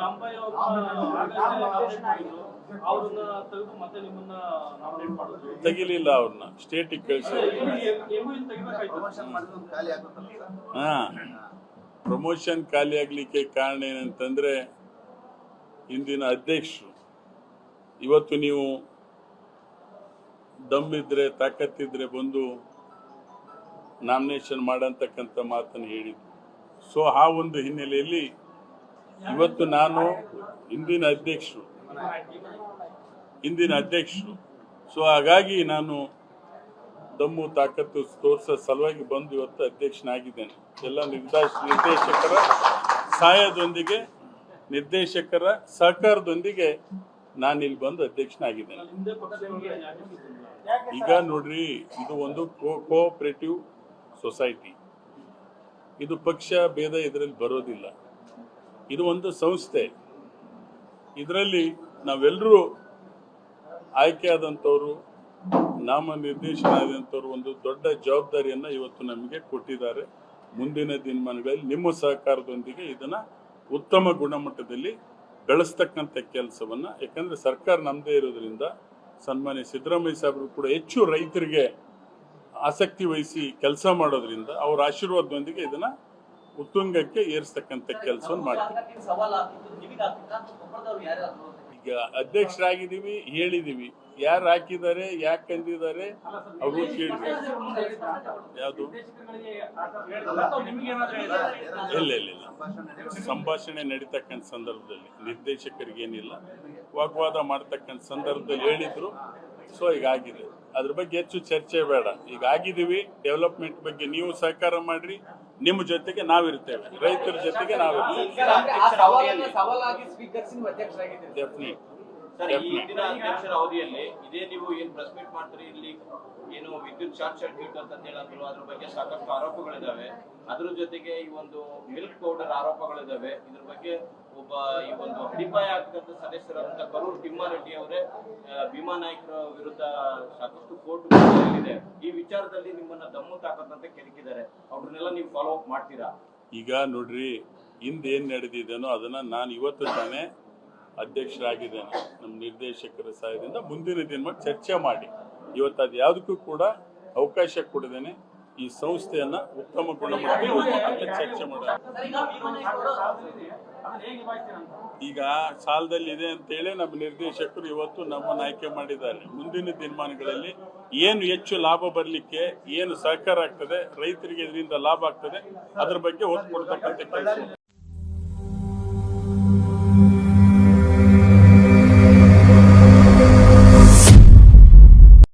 ಅವ್ರನ್ನ ಅವ್ರನ್ನ ತೆಗೆದು ಮತ್ತೆ ನಿಮ್ಮನ್ನ ನಾಮಿನೇಟ್ ಮಾಡಿದ್ರು. ತೆಗಿಲಿಲ್ಲ ಅವ್ರನ್ನ. ಸ್ಟೇಟಿಗೆ ಹಾ. ಪ್ರಮೋಷನ್ ಖಾಲಿ ಆಗ್ಲಿಕ್ಕೆ ಕಾರಣ ಏನಂತಂದ್ರೆ ಇಂದಿನ ಅಧ್ಯಕ್ಷರು ಇವತ್ತು ನೀವು ದಮ್ಮಿದ್ರೆ ತಾಕತ್ತಿದ್ರೆ ಬಂದು ನಾಮಿನೇಷನ್ ಮಾಡಂತಕ್ಕಂಥ ಮಾತನ್ನು ಹೇಳಿದ್ರು. ಸೊ ಆ ಒಂದು ಹಿನ್ನೆಲೆಯಲ್ಲಿ ಇವತ್ತು ನಾನು ಇಂದಿನ ಅಧ್ಯಕ್ಷರು. ಇಂದಿನ ಅಧ್ಯಕ್ಷರು. ಸೊ ಹಾಗಾಗಿ ನಾನು ದಮ್ಮು ತಾಕತ್ತು ತೋರಿಸೋ ಸಲುವಾಗಿ ಬಂದು ಇವತ್ತು ಅಧ್ಯಕ್ಷನಾಗಿದ್ದೇನೆ. ಎಲ್ಲ ನಿರ್ದೇಶ ನಿರ್ದೇಶಕರ ಸಹಾಯದೊಂದಿಗೆ, ನಿರ್ದೇಶಕರ ಸಹಕಾರದೊಂದಿಗೆ ನಾನು ಇಲ್ಲಿ ಬಂದು ಅಧ್ಯಕ್ಷನಾಗಿದ್ದೇನೆ? ಈಗ ನೋಡ್ರಿ, ಇದು ಒಂದು ಕೋ ಕೋಆಪರೇಟಿವ್ ಸೊಸೈಟಿ ಇದು ಪಕ್ಷ, ಭೇದ ಇದರಲ್ಲಿ ಬರೋದಿಲ್ಲ. ಇದು ಒಂದು ಸಂಸ್ಥೆ. ಇದರಲ್ಲಿ ನಾವೆಲ್ಲರೂ ಆಯ್ಕೆಯಾದಂಥವರು ನಾಮ ನಿರ್ದೇಶನ ಆದಂಥವ್ರು ಒಂದು ದೊಡ್ಡ ಜವಾಬ್ದಾರಿಯನ್ನು ಇವತ್ತು ನಮಗೆ ಕೊಟ್ಟಿದ್ದಾರೆ. ಮುಂದಿನ ದಿನಮಾನಗಳಲ್ಲಿ ನಿಮ್ಮ ಸಹಕಾರದೊಂದಿಗೆ ಇದನ್ನ ಉತ್ತಮ ಗುಣಮಟ್ಟದಲ್ಲಿ ಬೆಳೆಸ್ತಕ್ಕಂಥ ಕೆಲಸವನ್ನ, ಯಾಕಂದರೆ ಸರ್ಕಾರ ನಮ್ಮದೇ ಇರೋದ್ರಿಂದ ಸನ್ಮಾನ್ಯ ಸಿದ್ದರಾಮಯ್ಯ ಸಾಹೇಬರು ಕೂಡ ಹೆಚ್ಚು ರೈತರಿಗೆ ಆಸಕ್ತಿ ವಹಿಸಿ ಕೆಲಸ ಮಾಡೋದ್ರಿಂದ ಅವರ ಆಶೀರ್ವಾದದೊಂದಿಗೆ ಇದನ್ನ ಉತ್ತುಂಗಕ್ಕೆ ಏರಿಸ್ತಕ್ಕಂಥ ಕೆಲಸವನ್ನು ಮಾಡ್ತೀವಿ. ಈಗ ಅಧ್ಯಕ್ಷರಾಗಿದ್ದೀವಿ ಹೇಳಿದೀವಿ ಯಾರು ಹಾಕಿದ್ದಾರೆ ಯಾಕೆ ಕಂದಿದ್ದಾರೆ ಅವರು ಕೇಳಿದ್ರು. ಯಾವುದು? ಇಲ್ಲ ಇಲ್ಲ ಇಲ್ಲ. ಸಂಭಾಷಣೆ ನಡೀತಕ್ಕಂಥ ಸಂದರ್ಭದಲ್ಲಿ. ನಿರ್ದೇಶಕರಿಗೆ ಏನಿಲ್ಲ. ವಾಗ್ವಾದ ಮಾಡ್ತಕ್ಕಂಥ ಸಂದರ್ಭದಲ್ಲಿ ಹೇಳಿದ್ರು. ಸೊ ಈಗ ಆಗಿದೆ. ಅದ್ರ ಬಗ್ಗೆ ಹೆಚ್ಚು ಚರ್ಚೆ ಬೇಡ. ಈಗ ಆಗಿದ್ದೀವಿ. ಡೆವಲಪ್ಮೆಂಟ್ ಬಗ್ಗೆ ನೀವು ಸಹಕಾರ ಮಾಡ್ರಿ. ನಿಮ್ಮ ಜೊತೆಗೆ ನಾವಿರ್ತೇವೆ ರೈತರ ಜೊತೆಗೆ ನಾವಿರ್ತೇವೆ ಡೆಫಿನೆಟ್ ಸರ್ ಈ ಹಿಂದಿನ ಅಧ್ಯಕ್ಷರ ಅವಧಿಯಲ್ಲಿ ಇದೇ ನೀವು ಏನ್ ಪ್ರೆಸ್ ಮೀಟ್ ಮಾಡ್ತೀರಿ ಇಲ್ಲಿ ಏನು ವಿದ್ಯುತ್ ಶಾರ್ಟ್ ಸರ್ಕ್ಯೂಟ್ ಅಂತ ಹೇಳಂದ್ರು ಅದ್ರ ಬಗ್ಗೆ ಸಾಕಷ್ಟು ಆರೋಪಗಳಿದಾವೆ ಅದ್ರ ಜೊತೆಗೆ ಈ ಒಂದು ಮಿಲ್ಕ್ ಪೌಡರ್ ಆರೋಪಗಳಿದಾವೆ ಇದ್ರ ಬಗ್ಗೆ ಒಬ್ಬ ಈ ಒಂದು ಅಡಿಪಾಯ ಆಗ್ತಕ್ಕಂಥ ಸದಸ್ಯರಾದಂಥ ಕರೂರ್ ತಿಮ್ಮಾರೆಡ್ಡಿ ಅವರೇ ಭೀಮಾ ನಾಯ್ಕರ ವಿರುದ್ಧ ಸಾಕಷ್ಟು ಕೋರ್ಟ್ ಇದೆ ಈ ವಿಚಾರದಲ್ಲಿ ನಿಮ್ಮನ್ನ ದಮ್ಮು ತಾಕತ್ತಂತ ಕೆದಕಿದ್ದಾರೆ ಅವ್ರನ್ನೆಲ್ಲ ನೀವು ಫಾಲೋ ಅಪ್ ಮಾಡ್ತೀರಾ? ಈಗ ನೋಡ್ರಿ ಹಿಂದೇನ್ ನಡೆದಿದ್ದೇನೋ ಅದನ್ನ ನಾನು ಇವತ್ತು ತಾನೇ ಅಧ್ಯಕ್ಷರಾಗಿದ್ದೇನೆ. ನಮ್ಮ ನಿರ್ದೇಶಕರ ಸಹಾಯದಿಂದ ಮುಂದಿನ ದಿನ ಚರ್ಚೆ ಮಾಡಿ. ಇವತ್ತು ಅದು ಯಾವುದಕ್ಕೂ ಕೂಡ ಅವಕಾಶ ಕೊಡದೇನೆ ಈ ಸಂಸ್ಥೆಯನ್ನ ಉತ್ತಮ ಗುಣಮಟ್ಟದಲ್ಲಿ ಚರ್ಚೆ ಮಾಡ ಈಗ ಸಾಲದಲ್ಲಿ ಇದೆ ಅಂತ ಹೇಳಿ ನಮ್ಮ ನಿರ್ದೇಶಕರು ಇವತ್ತು ನಮ್ಮನ್ನು ಆಯ್ಕೆ ಮಾಡಿದ್ದಾರೆ. ಮುಂದಿನ ದಿನಮಾನಗಳಲ್ಲಿ ಏನು ಹೆಚ್ಚು ಲಾಭ ಬರಲಿಕ್ಕೆ ಏನು ಸಹಕಾರ ಆಗ್ತದೆ, ರೈತರಿಗೆ ಇದರಿಂದ ಲಾಭ ಆಗ್ತದೆ, ಅದ್ರ ಬಗ್ಗೆ ಒತ್ತು ಕೊಡ್ತಕ್ಕಂಥ ಕೆಲಸ.